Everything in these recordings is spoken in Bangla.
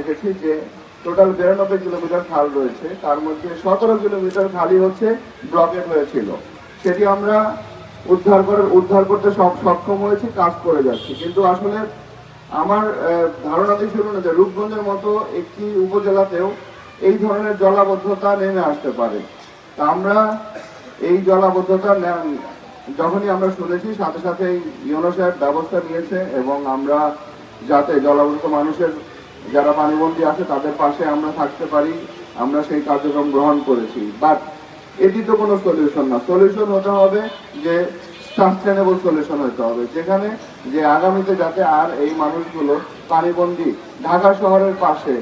দেখেছি যে টোটাল বিরানব্বই কিলোমিটার খাল রয়েছে। তার মধ্যে সতেরো কিলোমিটার খালি হচ্ছে ব্লকেট হয়েছিল সেটি আমরা উদ্ধার করে উদ্ধার করতে সব সক্ষম হয়েছি কাজ করে যাচ্ছি। কিন্তু আসলে আমার আহ, ধারণাতে ছিল না যে রূপগঞ্জের মতো একটি উপজেলাতেও এই ধরনের জলাবদ্ধতা নেমে আসতে পারে। তা আমরা এই জলাবদ্ধতা যখনই আমরা শুনেছি সাথে সাথে ইউনো ব্যবস্থা নিয়েছে এবং আমরা যাতে জলাবদ্ধ মানুষের যারা পানিবন্দী আছে, তাদের পাশে আমরা থাকতে পারি, আমরা সেই কার্যক্রম গ্রহণ করেছি। বাট এটি তো কোনো সলিউশন না। সলিউশন হতে হবে যে সাস্টেনেবল সলিউশন হতে হবে। যেখানে যে আগামীতে যাতে আর এই মানুষগুলো পানিবন্দী ঢাকা শহরের পাশে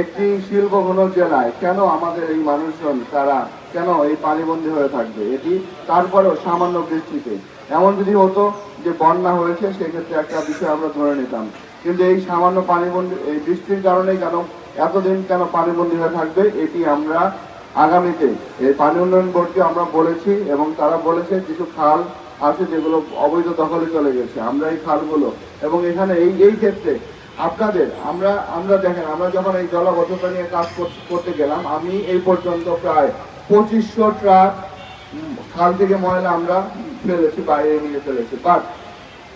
একটি শিল্প ঘন জেলায় কেন আমাদের এই মানুষজন তারা কেন এই পানিবন্দী হয়ে থাকবে? এটি তারপরেও সামান্য বৃষ্টিতে। এমন যদি হতো যে বন্যা হয়েছে, সেক্ষেত্রে একটা বিষয় আমরা ধরে নিতাম। কিন্তু এই সামান্য পানিবন্দী, এই বৃষ্টির কারণে কেন, এতদিন কেন পানিবন্দী হয়ে থাকবে, এটি আমরা আগামীতে, এই পানি উন্নয়ন বোর্ডকে আমরা বলেছি এবং তারা বলেছে কিছু খাল আছে যেগুলো অবৈধ দখলে চলে গেছে। আমরা এই খালগুলো, এবং এখানে এই এই ক্ষেত্রে আপনাদের, আমরা আমরা দেখেন, আমরা যখন এই জলাবদ্ধতা নিয়ে কাজ কর- করতে গেলাম, আমি এই পর্যন্ত প্রায় পঁচিশশো ট্রাক খাল থেকে ময়লা আমরা ফেলেছি, বাইরে নিয়ে ফেলেছি। বাট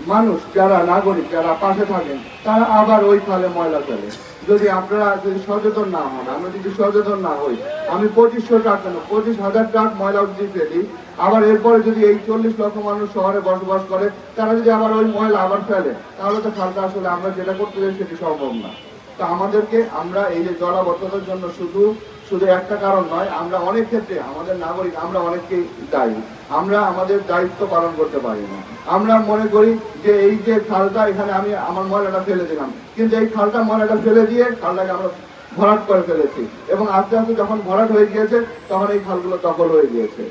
মানুষ, যারা নাগরিক, যারা পাশে থাকেন, তারা আবার ওই খালে ময়লা ফেলে। যদি আপনারা যদি সচেতন না হন, আমরা যদি সচেতন না হই, আমি পঁচিশশো ট্রাক কেন? পঁচিশ হাজার ট্রাক ময়লা যদি ফেলি আবার এরপরে যদি এই চল্লিশ লক্ষ মানুষ শহরে বসবাস করে, তারা যদি আবার ওই ময়লা আবার ফেলে, তাহলে তো খালটা আসলে আমরা যেটা করতে চাই সেটি সম্ভব না। তা আমাদেরকে আমরা এই যে জলাবদ্ধতার জন্য শুধু শুধু একটা কারণ নয়, আমরা অনেক ক্ষেত্রে আমাদের নাগরিক, আমরা অনেককেই দায়ী। আমরা আমাদের দায়িত্ব পালন করতে পারি না। আমরা মনে করি যে এই যে খালটা এখানে আমি আমার ময়লাটা ফেলে দিলাম। কিন্তু এই খালটা ময়লাটা ফেলে দিয়ে খালটাকে আমরা ভরাট করে ফেলেছি। এবং আস্তে আস্তে যখন ভরাট হয়ে গিয়েছে, তখন এই খালগুলো দখল হয়ে গিয়েছে।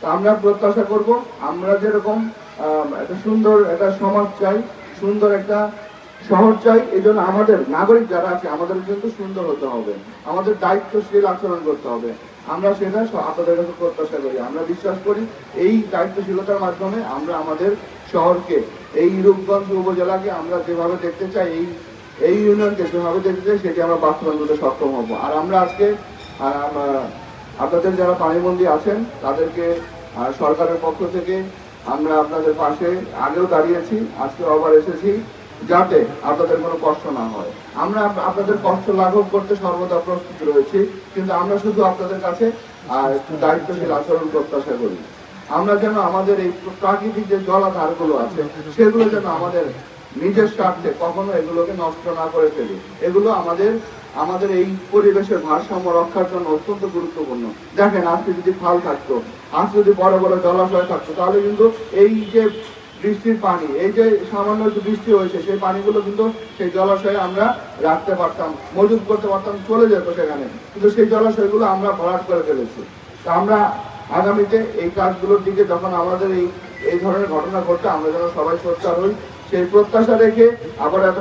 তা আমরা প্রত্যাশা করব, আমরা যেরকম একটা সুন্দর একটা সমাজ চাই, সুন্দর একটা শহর চাই এই জন্য আমাদের নাগরিক যারা আছে আমাদের কিন্তু সুন্দর হতে হবে। আমাদের দায়িত্বশীল আচরণ করতে হবে। আমরা সেটা আপনাদের কাছে প্রত্যাশা করি। আমরা বিশ্বাস করি এই দায়িত্বশীলতার মাধ্যমে আমরা আমাদের শহরকে, এই রূপগঞ্জ উপজেলাকে আমরা যেভাবে দেখতে চাই, এই এই ইউনিয়নকে যেভাবে দেখতে চাই, সেটি আমরা বাস্তবায়ন করতে সক্ষম হব। আর আমরা আজকে আপনাদের যারা পানিবন্দী আছেন, তাদেরকে সরকারের পক্ষ থেকে আমরা আপনাদের পাশে আগেও দাঁড়িয়েছি, আজকে আবার এসেছি। যাতে আপনাদের কোনো কষ্ট না হয়। আমরা আপনাদের কষ্ট লাঘব করতে সর্বদা প্রস্তুত রয়েছি, কিন্তু আমরা শুধু আপনাদের কাছে দায়িত্বশীল আচরণ প্রত্যাশা করি। আমরা যেন আমাদের এই প্রাকৃতিক যে জলাধারগুলো আছে, সেগুলো যেন আমাদের নিজের স্বার্থে কখনো এগুলোকে নষ্ট না করে ফেলি। এগুলো আমাদের আমাদের এই পরিবেশের ভারসাম্য রক্ষার জন্য অত্যন্ত গুরুত্বপূর্ণ। দেখেন, আজকে যদি ফাল থাকতো, আজকে যদি বড় বড় জলাশয় থাকতো, তাহলে কিন্তু এই যে বৃষ্টির পানি, এই যে সামান্য যে বৃষ্টি হয়েছে, সেই পানিগুলো কিন্তু সেই জলাশয়ে আমরা রাখতে পারতাম, মজুত করতে পারতাম, চলে যেত সেখানে। কিন্তু সেই জলাশয়গুলো আমরা ভরাট করে ফেলেছি। তা আমরা আগামীতে এই কাজগুলোর দিকে যখন আমাদের এই এই ধরনের ঘটনা ঘটছে আমরা যেন সবাই সোচ্চার হই, সেই প্রত্যাশা রেখে আবার এত